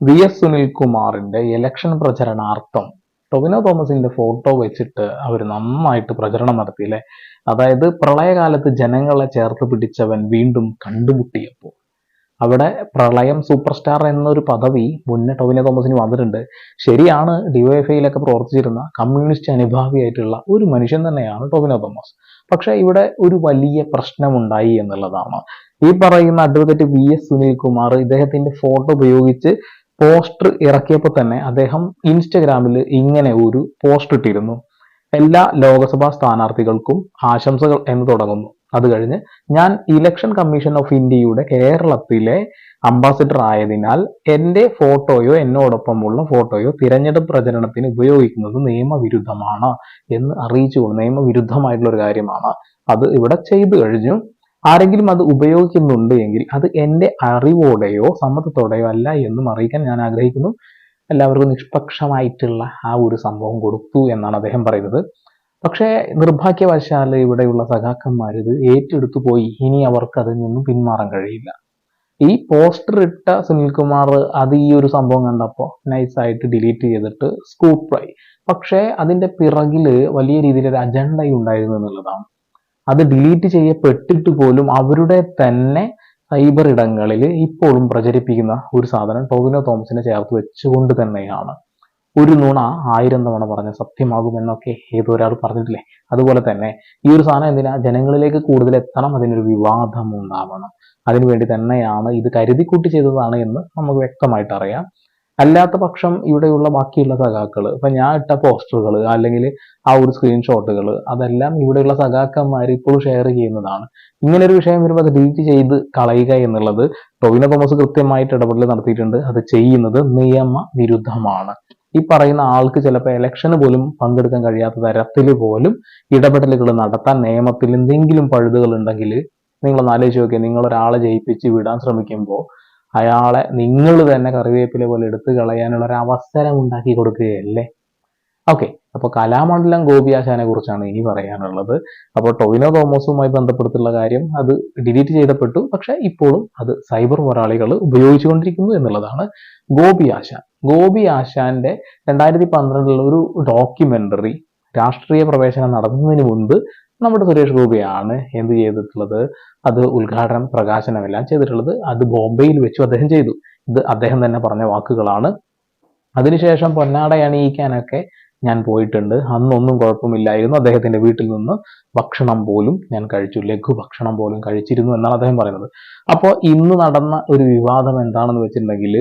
V S സുനിൽകുമാറിന്റെ election പ്രചരണാർത്ഥം ടൊവിനോ തോമസിന്റെ photo വെച്ചിട്ട് അവർ നന്നായിട്ട് പ്രചരണം നടത്തിയില്ലേ അതായത് പ്രളയകാലത്ത് ജനങ്ങളെ ചേർത്ത് പിടിച്ചവൻ വീണ്ടും കണ്ടുമുട്ടിയപ്പോൾ. അവിടെ പ്രളയം സൂപ്പർ സ്റ്റാർ എന്നൊരു പദവി മുന്നേ ടൊവിനോ തോമസിന് വന്നിട്ടുണ്ട്. ശരിയാണ് ഡിവൈഎഫ്ഐയിലൊക്കെ പ്രവർത്തിച്ചിരുന്ന കമ്മ്യൂണിസ്റ്റ് അനുഭാവിയായിട്ടുള്ള ഒരു മനുഷ്യൻ തന്നെയാണ് ടൊവിനോ തോമസ്. പക്ഷെ ഇവിടെ ഒരു വലിയ പ്രശ്നമുണ്ടായി എന്നുള്ളതാണ്. ഈ പറയുന്ന അഡ്വക്കേറ്റ് വി എസ് സുനിൽകുമാർ ഇദ്ദേഹത്തിന്റെ ഫോട്ടോ ഉപയോഗിച്ച് പോസ്റ്റർ ഇറക്കിയപ്പോൾ തന്നെ അദ്ദേഹം ഇൻസ്റ്റഗ്രാമിൽ ഇങ്ങനെ ഒരു പോസ്റ്റ് ഇട്ടിരുന്നു. എല്ലാ ലോകസഭാ സ്ഥാനാർത്ഥികൾക്കും ആശംസകൾ എന്ന് തുടങ്ങുന്നു. അത് കഴിഞ്ഞ് ഞാൻ ഇലക്ഷൻ കമ്മീഷൻ ഓഫ് ഇന്ത്യയുടെ കേരളത്തിലെ അംബാസിഡർ ആയതിനാൽ എന്റെ ഫോട്ടോയോ എന്നോടൊപ്പമുള്ള ഫോട്ടോയോ തിരഞ്ഞെടുപ്പ് പ്രചരണത്തിന് ഉപയോഗിക്കുന്നത് നിയമവിരുദ്ധമാണ് എന്ന് അറിയിച്ചു നിയമവിരുദ്ധമായിട്ടുള്ള ഒരു കാര്യമാണ്. അത് ഇവിടെ ചെയ്തു കഴിഞ്ഞു. ആരെങ്കിലും അത് ഉപയോഗിക്കുന്നുണ്ട് എങ്കിൽ അത് എന്റെ അറിവോടെയോ സമ്മതത്തോടെയോ അല്ല എന്നും അറിയിക്കാൻ ഞാൻ ആഗ്രഹിക്കുന്നു. എല്ലാവർക്കും നിഷ്പക്ഷമായിട്ടുള്ള ആ ഒരു സംഭവം കൊടുത്തു എന്നാണ് അദ്ദേഹം പറയുന്നത്. പക്ഷേ നിർഭാഗ്യവശാൽ ഇവിടെയുള്ള സഖാക്കന്മാർ ഇത് ഏറ്റെടുത്തു പോയി. ഇനി അവർക്ക് അതിൽ നിന്നും പിന്മാറാൻ കഴിയില്ല. ഈ പോസ്റ്റർ ഇട്ട സുനിൽകുമാർ അത് ഈ ഒരു സംഭവം കണ്ടപ്പോൾ നൈസായിട്ട് ഡിലീറ്റ് ചെയ്തിട്ട് സ്കൂപ്പായി പക്ഷേ അതിന്റെ പിറകിൽ വലിയ രീതിയിൽ ഒരു അജണ്ട ഉണ്ടായിരുന്നു എന്നുള്ളതാണ്. അത് ഡിലീറ്റ് ചെയ്യപ്പെട്ടിട്ട് പോലും അവരുടെ തന്നെ സൈബർ ഇടങ്ങളിൽ ഇപ്പോഴും പ്രചരിപ്പിക്കുന്ന ഒരു സാധനം ടോവിനോ തോമസിനെ ചേർത്ത് വെച്ചുകൊണ്ട് തന്നെയാണ്. ഒരു നുണ ആയിരം തവണ പറഞ്ഞ സത്യമാകുമെന്നൊക്കെ ഏതൊരാൾ പറഞ്ഞിട്ടില്ലേ? അതുപോലെ തന്നെ ഈ ഒരു സാധനം എന്തിനാ ജനങ്ങളിലേക്ക് കൂടുതൽ എത്തണം? അതിനൊരു വിവാദം ഉണ്ടാവണം. അതിനുവേണ്ടി തന്നെയാണ് ഇത് കരുതിക്കൂട്ടി ചെയ്തതാണ് എന്ന് നമുക്ക് വ്യക്തമായിട്ട് അറിയാം. അല്ലാത്ത പക്ഷം ഇവിടെയുള്ള ബാക്കിയുള്ള സഖാക്കൾ ഇപ്പൊ ഞാൻ ഇട്ട പോസ്റ്ററുകൾ അല്ലെങ്കിൽ ആ ഒരു സ്ക്രീൻഷോട്ടുകൾ അതെല്ലാം ഇവിടെയുള്ള സഖാക്കന്മാർ ഇപ്പോൾ ഷെയർ ചെയ്യുന്നതാണ്. ഇങ്ങനെ ഒരു വിഷയം വരുമ്പോൾ അത് ഡിലീറ്റ് ചെയ്ത് കളയുക എന്നുള്ളത് ടൊവിനോ തോമസ് കൃത്യമായിട്ട് ഇടപെടൽ നടത്തിയിട്ടുണ്ട്. അത് ചെയ്യുന്നത് നിയമ വിരുദ്ധമാണ് ഈ പറയുന്ന ആൾക്ക് ചിലപ്പോൾ ഇലക്ഷന് പോലും പങ്കെടുക്കാൻ കഴിയാത്ത തരത്തിൽ പോലും ഇടപെടലുകൾ നടത്താൻ നിയമത്തിൽ എന്തെങ്കിലും പഴുതുകൾ ഉണ്ടെങ്കിൽ നിങ്ങളൊന്ന് ആലോചിച്ച് നോക്കിയാൽ നിങ്ങളൊരാളെ ജയിപ്പിച്ച് വിടാൻ ശ്രമിക്കുമ്പോൾ അയാളെ നിങ്ങൾ തന്നെ കറിവേപ്പില പോലെ എടുത്തു കളയാനുള്ള ഒരു അവസരം ഉണ്ടാക്കി കൊടുക്കുകയല്ലേ? ഓക്കെ അപ്പോൾ കലാമണ്ഡലം ഗോപിയാശാനെ കുറിച്ചാണ് ഇനി പറയാനുള്ളത്. അപ്പോൾ ടൊവിനോ തോമസുമായി ബന്ധപ്പെട്ടുള്ള കാര്യം അത് ഡിലീറ്റ് ചെയ്തപ്പെട്ടു. പക്ഷെ ഇപ്പോഴും അത് സൈബർ പോരാളികൾ ഉപയോഗിച്ചുകൊണ്ടിരിക്കുന്നു എന്നുള്ളതാണ് ഗോപി ആശാൻ ഗോപി ആശാന്റെ രണ്ടായിരത്തി പന്ത്രണ്ടിലുള്ള ഒരു ഡോക്യുമെന്ററി രാഷ്ട്രീയ പ്രവേശനം നടത്തുന്നതിന് മുൻപ് നമ്മുടെ സുരേഷ് ഗോപിയാണ് എന്ത് ചെയ്തിട്ടുള്ളത്? അത് ഉദ്ഘാടനം പ്രകാശനമെല്ലാം ചെയ്തിട്ടുള്ളത് അത് ബോംബെയിൽ വെച്ചു അദ്ദേഹം ചെയ്തു. ഇത് അദ്ദേഹം തന്നെ പറഞ്ഞ വാക്കുകളാണ്. അതിനുശേഷം പൊന്നാട അണിയിക്കാനൊക്കെ ഞാൻ പോയിട്ടുണ്ട്. അന്നൊന്നും കുഴപ്പമില്ലായിരുന്നു. അദ്ദേഹത്തിന്റെ വീട്ടിൽ നിന്ന് ഭക്ഷണം പോലും ഞാൻ കഴിച്ചു. ലഘു ഭക്ഷണം പോലും കഴിച്ചിരുന്നു എന്നാണ് അദ്ദേഹം പറയുന്നത്. അപ്പോൾ ഇന്ന് നടന്ന ഒരു വിവാദം എന്താണെന്ന് വെച്ചിട്ടുണ്ടെങ്കിൽ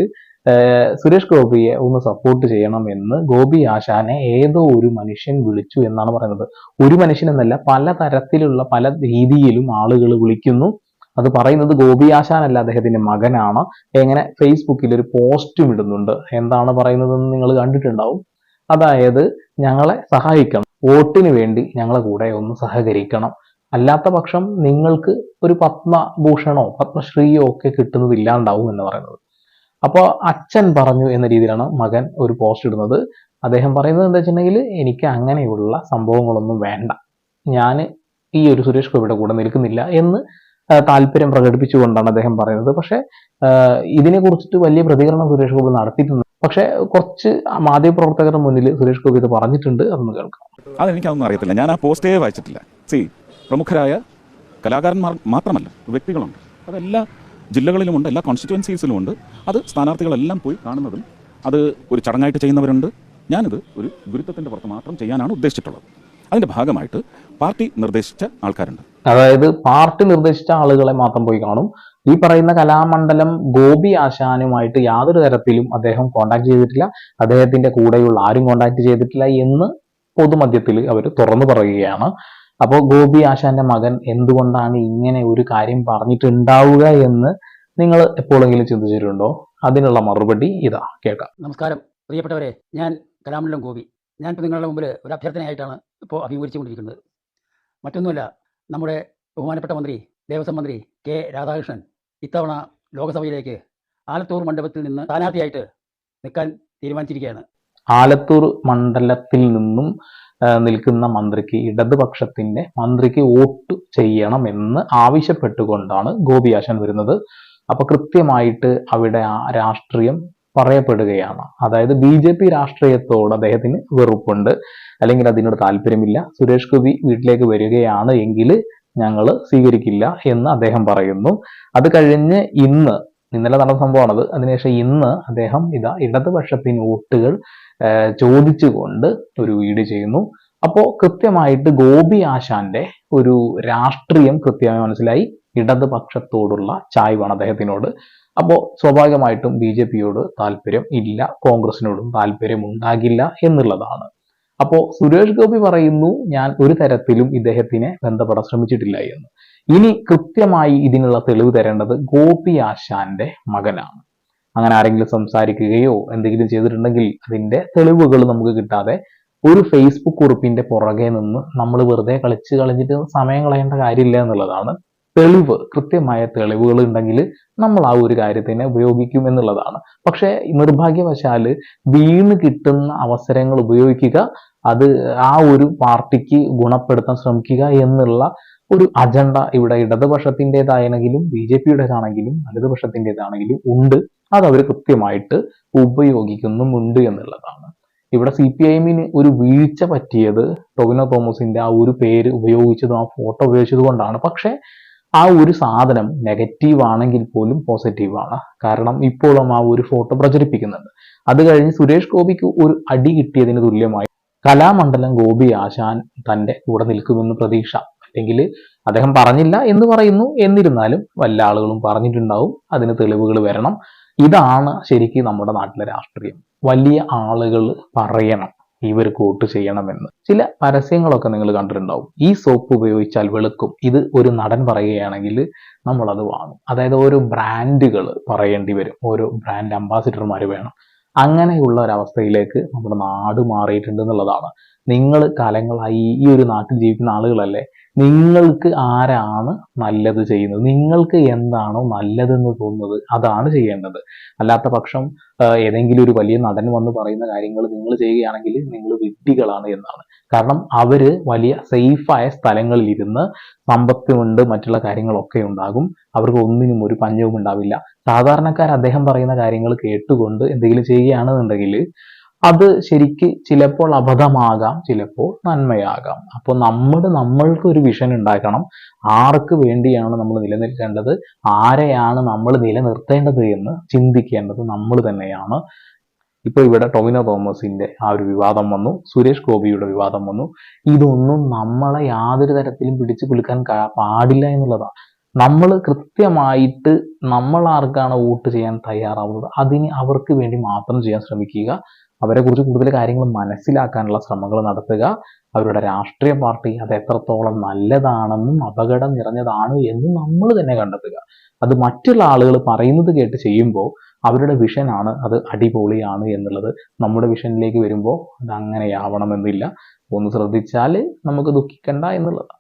സുരേഷ് ഗോപിയെ ഒന്ന് സപ്പോർട്ട് ചെയ്യണം എന്ന് ഗോപി ആശാനെ ഏതോ ഒരു മനുഷ്യൻ വിളിച്ചു എന്നാണ് പറയുന്നത്. ഒരു മനുഷ്യൻ എന്നല്ല പല തരത്തിലുള്ള പല രീതിയിലും ആളുകൾ വിളിക്കുന്നു. അത് പറയുന്നത് ഗോപി ആശാനല്ല അദ്ദേഹത്തിന്റെ മകനാണ്. എങ്ങനെ ഫേസ്ബുക്കിൽ ഒരു പോസ്റ്റും ഇടുന്നുണ്ട്. എന്താണ് പറയുന്നതെന്ന് നിങ്ങൾ കണ്ടിട്ടുണ്ടാവും. അതായത് ഞങ്ങളെ സഹായിക്കണം. വോട്ടിന് വേണ്ടി ഞങ്ങളെ കൂടെ ഒന്ന് സഹകരിക്കണം. അല്ലാത്ത പക്ഷം നിങ്ങൾക്ക് ഒരു പത്മഭൂഷണോ പത്മശ്രീയോ ഒക്കെ കിട്ടുന്നത് ഇല്ലാണ്ടാവും എന്ന് പറയുന്നത്. അപ്പോൾ അച്ഛൻ പറഞ്ഞു എന്ന രീതിയിലാണ് മകൻ ഒരു പോസ്റ്റ് ഇടുന്നത്. അദ്ദേഹം പറയുന്നത് എന്താ വെച്ചിട്ടുണ്ടെങ്കിൽ എനിക്ക് അങ്ങനെയുള്ള സംഭവങ്ങളൊന്നും വേണ്ട. ഞാൻ ഈ ഒരു സുരേഷ് ഗോപിയുടെ കൂടെ നിൽക്കുന്നില്ല എന്ന് താല്പര്യം പ്രകടിപ്പിച്ചുകൊണ്ടാണ് അദ്ദേഹം പറയുന്നത്. പക്ഷേ ഇതിനെ കുറിച്ചിട്ട് വലിയ പ്രതികരണം സുരേഷ് ഗോപി നടത്തിയിട്ടുണ്ട്. പക്ഷേ കുറച്ച് മാധ്യമപ്രവർത്തകരുടെ മുന്നിൽ സുരേഷ് ഗോപി ഇത് പറഞ്ഞിട്ടുണ്ട്. അതൊന്ന് കേൾക്കാം. അതെനിക്കതൊന്നും അറിയത്തില്ല. ഞാൻ ആ പോസ്റ്റേ വായിച്ചിട്ടില്ല. സി പ്രമുഖരായ കലാകാരന്മാർ മാത്രമല്ല വ്യക്തികളുണ്ട്. അതെല്ലാ ജില്ലകളിലുമുണ്ട് എല്ലാ കോൺസ്റ്റിറ്റുവൻസീസിലുമുണ്ട് അത് സ്ഥാനാർത്ഥികളെല്ലാം പോയി കാണുന്നതും അത് ഒരു ചടങ്ങായിട്ട് ചെയ്യുന്നവരുണ്ട്. ഞാനിത് ഒരു ഗുരുത്വത്തിന്റെ പുറത്ത് മാത്രം ചെയ്യാനാണ് ഉദ്ദേശിച്ചിട്ടുള്ളത്. അതിന്റെ ഭാഗമായിട്ട് പാർട്ടി നിർദ്ദേശിച്ച ആൾക്കാരുണ്ട്. അതായത് പാർട്ടി നിർദ്ദേശിച്ച ആളുകളെ മാത്രം പോയി കാണും. ഈ പറയുന്ന കലാമണ്ഡലം ഗോപി ആശാനുമായിട്ട് യാതൊരു തരത്തിലും അദ്ദേഹം കോണ്ടാക്ട് ചെയ്തിട്ടില്ല. അദ്ദേഹത്തിന്റെ കൂടെയുള്ള ആരും കോണ്ടാക്ട് ചെയ്തിട്ടില്ല എന്ന് പൊതുമധ്യത്തിൽ അവർ തുറന്നു പറയുകയാണ്. അപ്പോൾ ഗോപി ആശാന്റെ മകൻ എന്തുകൊണ്ടാണ് ഇങ്ങനെ ഒരു കാര്യം പറഞ്ഞിട്ടുണ്ടാവുക എന്ന് നിങ്ങൾ എപ്പോഴെങ്കിലും ചിന്തിച്ചിട്ടുണ്ടോ? അതിനുള്ള മറുപടി ഇതാ കേൾക്കാം. നമസ്കാരം. പ്രിയപ്പെട്ടവരെ ഞാൻ കലാമണ്ഡലം ഗോപി. ഞാൻ ഇപ്പോൾ നിങ്ങളുടെ മുമ്പിൽ ഒരു അഭ്യർത്ഥനയായിട്ടാണ് ഇപ്പോൾ അഭിമുഖിച്ചുകൊണ്ടിരിക്കുന്നത് മറ്റൊന്നുമല്ല നമ്മുടെ ബഹുമാനപ്പെട്ട മന്ത്രി ദേവസ്വം മന്ത്രി കെ രാധാകൃഷ്ണൻ ഇത്തവണ ലോകസഭയിലേക്ക് ആലത്തൂർ മണ്ഡപത്തിൽ നിന്ന് സ്ഥാനാർത്ഥിയായിട്ട് നിൽക്കാൻ തീരുമാനിച്ചിരിക്കുകയാണ്. ആലത്തൂർ മണ്ഡലത്തിൽ നിന്നും നിൽക്കുന്ന മന്ത്രിക്ക് ഇടതുപക്ഷത്തിന്റെ മന്ത്രിക്ക് വോട്ട് ചെയ്യണം എന്ന് ആവശ്യപ്പെട്ടുകൊണ്ടാണ് ഗോപി ആശൻ വരുന്നത്. അപ്പൊ കൃത്യമായിട്ട് അവിടെ ആ രാഷ്ട്രീയം പറയപ്പെടുകയാണ്. അതായത് ബി ജെ പി രാഷ്ട്രീയത്തോട് അദ്ദേഹത്തിന് വെറുപ്പുണ്ട്. അല്ലെങ്കിൽ അതിനോട് താല്പര്യമില്ല. സുരേഷ് ഗോപി വീട്ടിലേക്ക് വരികയാണ് എങ്കിൽ ഞങ്ങൾ സ്വീകരിക്കില്ല എന്ന് അദ്ദേഹം പറയുന്നു. അത് കഴിഞ്ഞ് ഇന്ന് ഇന്നലെ നടന്ന സംഭവമാണത്. അതിനുശേഷം ഇന്ന് അദ്ദേഹം ഇതാ ഇടതുപക്ഷത്തിന് വോട്ടുകൾ ചോദിച്ചുകൊണ്ട് ഒരു വീട് ചെയ്യുന്നു. അപ്പോൾ കൃത്യമായിട്ട് ഗോപി ആശാന്റെ ഒരു രാഷ്ട്രീയം കൃത്യമായി മനസ്സിലായി. ഇടതുപക്ഷത്തോടുള്ള ചായ്വാണ് അദ്ദേഹത്തിനോട്. അപ്പോൾ സ്വാഭാവികമായിട്ടും ബി ജെ പിയോട് താല്പര്യം ഇല്ല കോൺഗ്രസിനോടും താല്പര്യം ഉണ്ടാകില്ല എന്നുള്ളതാണ്. അപ്പോൾ സുരേഷ് ഗോപി പറയുന്നു ഞാൻ ഒരു തരത്തിലും ഇദ്ദേഹത്തിനെ ബന്ധപ്പെടാൻ ശ്രമിച്ചിട്ടില്ല എന്ന്. ഇനി കൃത്യമായി ഇതിനുള്ള തെളിവ് തരേണ്ടത് ഗോപി ആശാന്റെ മകനാണ്. അങ്ങനെ ആരെങ്കിലും സംസാരിക്കുകയോ എന്തെങ്കിലും ചെയ്തിട്ടുണ്ടെങ്കിൽ അതിന്റെ തെളിവുകൾ നമുക്ക് കിട്ടാതെ ഒരു ഫേസ്ബുക്ക് കുറിപ്പിന്റെ പുറകെ നിന്ന് നമ്മൾ വെറുതെ കളിച്ച് കളഞ്ഞിട്ട് സമയം കളയേണ്ട കാര്യമില്ല എന്നുള്ളതാണ് തെളിവ് കൃത്യമായ തെളിവുകൾ ഉണ്ടെങ്കിൽ നമ്മൾ ആ ഒരു കാര്യത്തിനെ ഉപയോഗിക്കും എന്നുള്ളതാണ്. പക്ഷേ നിർഭാഗ്യവശാൽ വീണ് കിട്ടുന്ന അവസരങ്ങൾ ഉപയോഗിക്കുക അത് ആ ഒരു പാർട്ടിക്ക് ഗുണപ്പെടുത്താൻ ശ്രമിക്കുക എന്നുള്ള ഒരു അജണ്ട ഇവിടെ ഇടതുപക്ഷത്തിന്റെതാണെങ്കിലും ബി ജെ പിയുടേതാണെങ്കിലും വലതുപക്ഷത്തിന്റെതാണെങ്കിലും ഉണ്ട്. അത് അവർ കൃത്യമായിട്ട് ഉപയോഗിക്കുന്നുമുണ്ട് എന്നുള്ളതാണ്. ഇവിടെ സി പി ഐമിന് ഒരു വീഴ്ച പറ്റിയത് ടൊവിനോ തോമസിന്റെ ആ ഒരു പേര് ഉപയോഗിച്ചതും ആ ഫോട്ടോ ഉപയോഗിച്ചത് കൊണ്ടാണ് പക്ഷേ ആ ഒരു സാധനം നെഗറ്റീവ് ആണെങ്കിൽ പോലും പോസിറ്റീവ് ആണ്. കാരണം ഇപ്പോഴും ആ ഒരു ഫോട്ടോ പ്രചരിപ്പിക്കുന്നുണ്ട്. അത് കഴിഞ്ഞ് സുരേഷ് ഗോപിക്ക് ഒരു അടി കിട്ടിയതിന് തുല്യമായി കലാമണ്ഡലം ഗോപി ആശാൻ തന്റെ കൂടെ നിൽക്കുമെന്ന് പ്രതീക്ഷ. അല്ലെങ്കിൽ അദ്ദേഹം പറഞ്ഞില്ല എന്ന് പറയുന്നു. എന്നിരുന്നാലും വല്ല ആളുകളും പറഞ്ഞിട്ടുണ്ടാവും. അതിന് തെളിവുകൾ വരണം. ഇതാണ് ശരിക്കും നമ്മുടെ നാട്ടിലെ രാഷ്ട്രീയം. വലിയ ആളുകൾ പറയണം. ഇവർക്ക് വോട്ട് ചെയ്യണമെന്ന്. ചില പരസ്യങ്ങളൊക്കെ നിങ്ങൾ കണ്ടിട്ടുണ്ടാവും. ഈ സോപ്പ് ഉപയോഗിച്ചാൽ വെളുക്കും. ഇത് ഒരു നടൻ പറയുകയാണെങ്കിൽ നമ്മൾ അത് വാങ്ങും. അതായത് ഓരോ ബ്രാൻഡുകൾ പറയേണ്ടി വരും. ഓരോ ബ്രാൻഡ് അംബാസിഡർമാർ വേണം. അങ്ങനെയുള്ള ഒരവസ്ഥയിലേക്ക് നമ്മുടെ നാട് മാറിയിട്ടുണ്ട് എന്നുള്ളതാണ്. നിങ്ങൾ കാലങ്ങളായി ഈ ഒരു നാട്ടിൽ ജീവിക്കുന്ന ആളുകളല്ലേ നിങ്ങൾക്ക് ആരാണ് നല്ലത് ചെയ്യുന്നത്? നിങ്ങൾക്ക് എന്താണോ നല്ലതെന്ന് തോന്നുന്നത് അതാണ് ചെയ്യേണ്ടത്. അല്ലാത്ത പക്ഷം ഏതെങ്കിലും ഒരു വലിയ നടൻ വന്ന് പറയുന്ന കാര്യങ്ങൾ നിങ്ങൾ ചെയ്യുകയാണെങ്കിൽ നിങ്ങൾ വിഡ്ഢികളാണ് എന്നാണ്. കാരണം അവർ വലിയ സേഫായ സ്ഥലങ്ങളിൽ ഇരുന്ന് സമ്പത്തുമുണ്ട് മറ്റുള്ള കാര്യങ്ങളൊക്കെ ഉണ്ടാകും. അവർക്ക് ഒന്നിനും ഒരു പഞ്ഞവും ഉണ്ടാവില്ല. സാധാരണക്കാർ അദ്ദേഹം പറയുന്ന കാര്യങ്ങൾ കേട്ടുകൊണ്ട് എന്തെങ്കിലും ചെയ്യുകയാണെന്നുണ്ടെങ്കിൽ അത് ശരിക്ക് ചിലപ്പോൾ അബദ്ധമാകാം ചിലപ്പോൾ നന്മയാകാം. അപ്പോൾ നമ്മൾ നമ്മൾക്ക് ഒരു വിഷൻ ഉണ്ടാക്കണം. ആർക്ക് വേണ്ടിയാണ് നമ്മൾ നിലനിൽക്കേണ്ടത്? ആരെയാണ് നമ്മൾ നിലനിർത്തേണ്ടത് എന്ന് ചിന്തിക്കേണ്ടത് നമ്മൾ തന്നെയാണ്. ഇപ്പൊ ഇവിടെ ടൊമിനോ തോമസിന്റെ ആ ഒരു വിവാദം വന്നു സുരേഷ് ഗോപിയുടെ വിവാദം വന്നു. ഇതൊന്നും നമ്മളെ യാതൊരു തരത്തിലും പിടിച്ചു കുലുക്കാൻ പാടില്ല എന്നുള്ളതാണ് നമ്മൾ കൃത്യമായിട്ട് നമ്മൾ ആർക്കാണ് വോട്ട് ചെയ്യാൻ തയ്യാറാവുന്നത്? അതിന് അവർക്ക് വേണ്ടി മാത്രം ചെയ്യാൻ ശ്രമിക്കുക. അവരെ കുറിച്ച് കൂടുതൽ കാര്യങ്ങൾ മനസ്സിലാക്കാനുള്ള ശ്രമങ്ങൾ നടത്തുക. അവരുടെ രാഷ്ട്രീയ പാർട്ടി അത് എത്രത്തോളം നല്ലതാണെന്നും അപകടം നിറഞ്ഞതാണ് എന്നും നമ്മൾ തന്നെ കണ്ടെത്തുക. അത് മറ്റുള്ള ആളുകൾ പറയുന്നത് കേട്ട് ചെയ്യുമ്പോൾ അവരുടെ വിഷനാണ് അത് അടിപൊളിയാണ് എന്നുള്ളത്. നമ്മുടെ വിഷനിലേക്ക് വരുമ്പോൾ അത് അങ്ങനെയാവണമെന്നില്ല. ഒന്ന് ശ്രദ്ധിച്ചാൽ നമുക്ക് ദുഃഖിക്കണ്ട എന്നുള്ളത്.